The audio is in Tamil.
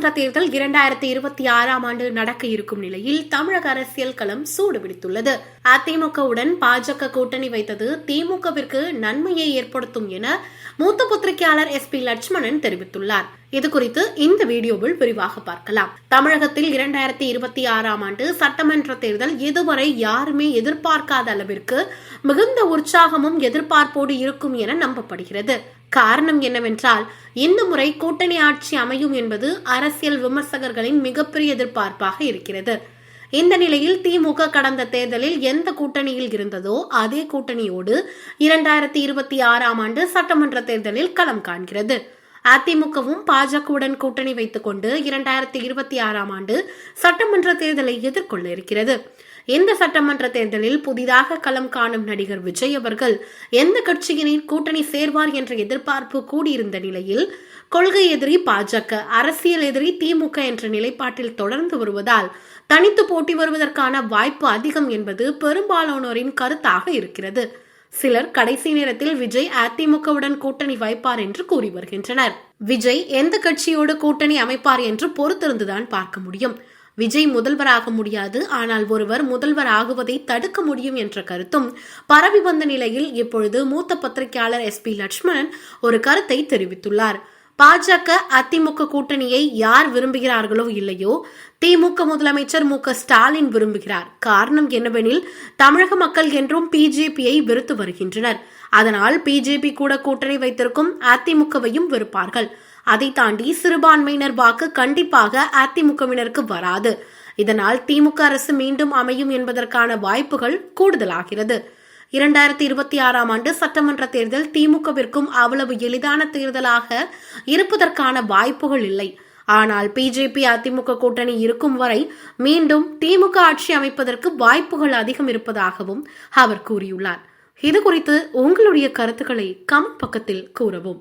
சட்டமன்ற தேர்தல் இரண்டாயிரத்தி இருபத்தி ஆறாம் ஆண்டு நடக்க இருக்கும் நிலையில் தமிழக அரசியல் களம் சூடுபிடித்துள்ளது. அதிமுகவுடன் பாஜக கூட்டணி வைத்தது திமுகவிற்கு நன்மையை ஏற்படுத்தும் என மூத்த பத்திரிகையாளர் எஸ் பி லட்சுமணன் தெரிவித்துள்ளார். இது குறித்து இந்த வீடியோவில் விரிவாக பார்க்கலாம். தமிழகத்தில் இரண்டாயிரத்தி இருபத்தி ஆறாம் ஆண்டு சட்டமன்ற தேர்தல் இதுவரை யாருமே எதிர்பார்க்காத அளவிற்கு மிகுந்த உற்சாகமும் எதிர்பார்ப்போடு இருக்கும் என நம்பப்படுகிறது. காரணம் என்னவென்றால் இந்த முறை கூட்டணி ஆட்சி அமையும் என்பது அரசியல் விமர்சகர்களின் மிகப்பெரிய எதிர்பார்ப்பாக இருக்கிறது. இந்த நிலையில் திமுக கடந்த தேர்தலில் எந்த கூட்டணியில் இருந்ததோ அதே கூட்டணியோடு இரண்டாயிரத்தி இருபத்தி ஆறாம் ஆண்டு சட்டமன்ற தேர்தலில் களம் காண்கிறது. அதிமுகவும் பாஜகவுடன் கூட்டணி வைத்துக் கொண்டு இரண்டாயிரத்தி இருபத்தி ஆறாம் ஆண்டு சட்டமன்ற தேர்தலை எதிர்கொள்ள இருக்கிறது. இந்த சட்டமன்ற தேர்தலில் புதிதாக களம் காணும் நடிகர் விஜய் அவர்கள் எந்த கட்சியினின் கூட்டணி சேர்வார் என்ற எதிர்பார்ப்பு கூடியிருந்த நிலையில் கொள்கை எதிரி பாஜக அரசியல் எதிரி திமுக என்ற நிலைப்பாட்டில் தொடர்ந்து வருவதால் தனித்து போட்டி வருவதற்கான வாய்ப்பு அதிகம் என்பது பெரும்பாலானோரின் கருத்தாக இருக்கிறது. சிலர் கடைசி நேரத்தில் விஜய் அதிமுகவுடன் கூட்டணி வைப்பார் என்று கூறி வருகின்றனர். விஜய் எந்த கட்சியோடு கூட்டணி அமைப்பார் என்று பொறுத்திருந்துதான் பார்க்க முடியும். விஜய் முதல்வராக முடியாது ஆனால் ஒருவர் முதல்வர் ஆகுவதை தடுக்க முடியும் என்ற கருத்தும் பரவி வந்த நிலையில் இப்பொழுது மூத்த பத்திரிகையாளர் எஸ் பி லட்சுமணன் ஒரு கருத்தை தெரிவித்துள்ளார். பாஜக அதிமுக கூட்டணியை யார் விரும்புகிறார்களோ இல்லையோ திமுக முதலமைச்சர் மு ஸ்டாலின் விரும்புகிறார். காரணம் என்னவெனில் தமிழக மக்கள் என்றும் பிஜேபியை வெறுத்து வருகின்றனர். அதனால் பிஜேபி கூட கூட்டணி வைத்திருக்கும் அதிமுகவையும் வெறுப்பார்கள். அதை தாண்டி சிறுபான்மையினர் வாக்கு கண்டிப்பாக அதிமுகவினருக்கு வராது. இதனால் திமுக அரசு மீண்டும் அமையும் என்பதற்கான வாய்ப்புகள் கூடுதலாகிறது. இரண்டாயிரத்தி இருபத்தி ஆறாம் ஆண்டு சட்டமன்ற தேர்தல் திமுகவிற்கும் அவ்வளவு எளிதான தேர்தலாக இருப்பதற்கான வாய்ப்புகள் இல்லை. ஆனால் பிஜேபி அதிமுக கூட்டணி இருக்கும் வரை மீண்டும் திமுக ஆட்சி அமைப்பதற்கு வாய்ப்புகள் அதிகம் இருப்பதாகவும் அவர் கூறியுள்ளார். இது குறித்து உங்களுடைய கருத்துக்களை கம் பக்கத்தில் கூறவும்.